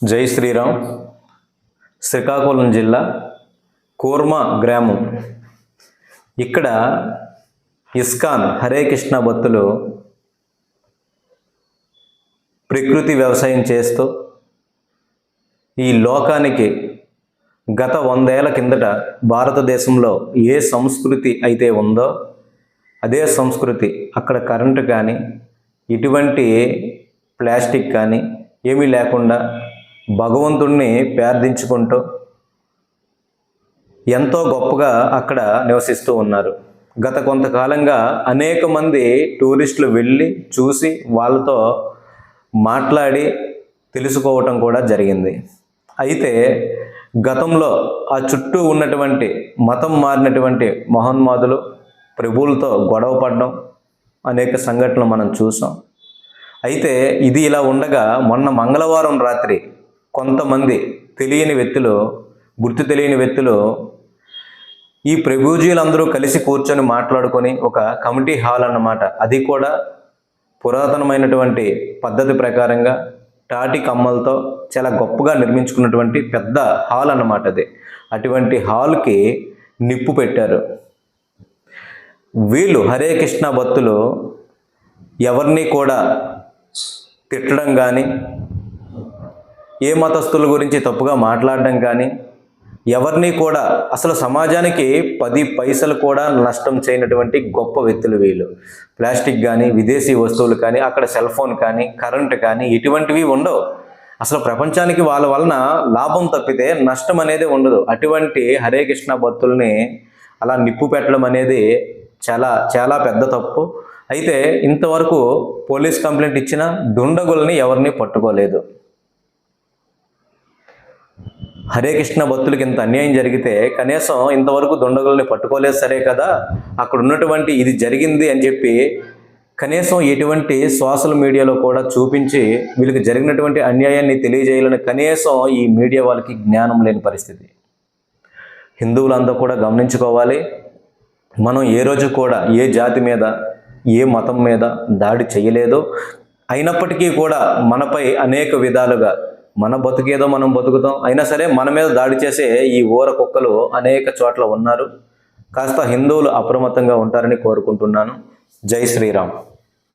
జై శ్రీరామ్. శ్రీకాకుళం జిల్లా కూర్మ గ్రామం. ఇక్కడ ఇస్కాన్ హరే కృష్ణ భక్తులు ప్రకృతి వ్యవసాయం చేస్తూ ఈ లోకానికి గత వందేళ్ళ కిందట భారతదేశంలో ఏ సంస్కృతి అయితే ఉందో అదే సంస్కృతి అక్కడ కరెంటు కానీ ఇటువంటి ప్లాస్టిక్ కానీ ఏమీ లేకుండా భగవంతుణ్ణి ప్రార్థించుకుంటూ ఎంతో గొప్పగా అక్కడ నివసిస్తూ ఉన్నారు. గత కొంతకాలంగా అనేక మంది టూరిస్టులు వెళ్ళి చూసి వాళ్ళతో మాట్లాడి తెలుసుకోవటం కూడా జరిగింది. అయితే గతంలో ఆ చుట్టూ ఉన్నటువంటి మతం మారినటువంటి మహోన్మాదులు ప్రభువులతో గొడవ పడడం అనేక సంఘటనలు మనం చూసాం. అయితే ఇది ఇలా ఉండగా మొన్న మంగళవారం రాత్రి కొంతమంది తెలియని వ్యక్తులు గుర్తు తెలియని వ్యక్తులు ఈ ప్రభుజీలందరూ కలిసి కూర్చొని మాట్లాడుకొని ఒక కమిటీ హాల్ అన్నమాట. అది కూడా పురాతనమైనటువంటి పద్ధతి ప్రకారంగా టాటి కమ్మలతో చాలా గొప్పగా నిర్మించుకున్నటువంటి పెద్ద హాల్ అన్నమాట అది. అటువంటి హాల్కి నిప్పు పెట్టారు. వీళ్ళు హరే కృష్ణ భక్తులు ఎవరిని కూడా తిట్టడం కానీ ఏ మతస్థుల గురించి తప్పుగా మాట్లాడడం కానీ ఎవరిని కూడా అసలు సమాజానికి పది పైసలు కూడా నష్టం చేయనటువంటి గొప్ప వ్యక్తులు వీళ్ళు. ప్లాస్టిక్ కానీ విదేశీ వస్తువులు కానీ అక్కడ సెల్ ఫోన్ కానీ కరెంట్ కానీ ఇటువంటివి ఉండవు. అసలు ప్రపంచానికి వాళ్ళ వలన లాభం తప్పితే నష్టం అనేది ఉండదు. అటువంటి హరే కృష్ణ భక్తుల్ని అలా నిప్పు పెట్టడం అనేది చాలా చాలా పెద్ద తప్పు. అయితే ఇంతవరకు పోలీస్ కంప్లైంట్ ఇచ్చిన దుండగుల్ని ఎవరిని పట్టుకోలేదు. హరే కృష్ణ భక్తులకి ఇంత అన్యాయం జరిగితే కనీసం ఇంతవరకు దుండగుల్ని పట్టుకోలేదు సరే కదా? అక్కడ ఉన్నటువంటి ఇది జరిగింది అని చెప్పి కనీసం ఎటువంటి సోషల్ మీడియాలో కూడా చూపించి వీళ్ళకి జరిగినటువంటి అన్యాయాన్ని తెలియజేయాలని కనీసం ఈ మీడియా వాళ్ళకి జ్ఞానం లేని పరిస్థితి. హిందువులంతా కూడా గమనించుకోవాలి. మనం ఏ రోజు కూడా ఏ జాతి మీద ఏ మతం మీద దాడి చేయలేదు. అయినప్పటికీ కూడా మనపై అనేక విధాలుగా మన బతుకేదో మనం బతుకుతాం. అయినా సరే మన మీద దాడి చేసే ఈ ఊర కుక్కలు అనేక చోట్ల ఉన్నారు. కాస్త హిందువులు అప్రమత్తంగా ఉంటారని కోరుకుంటున్నాను. జై శ్రీరామ్.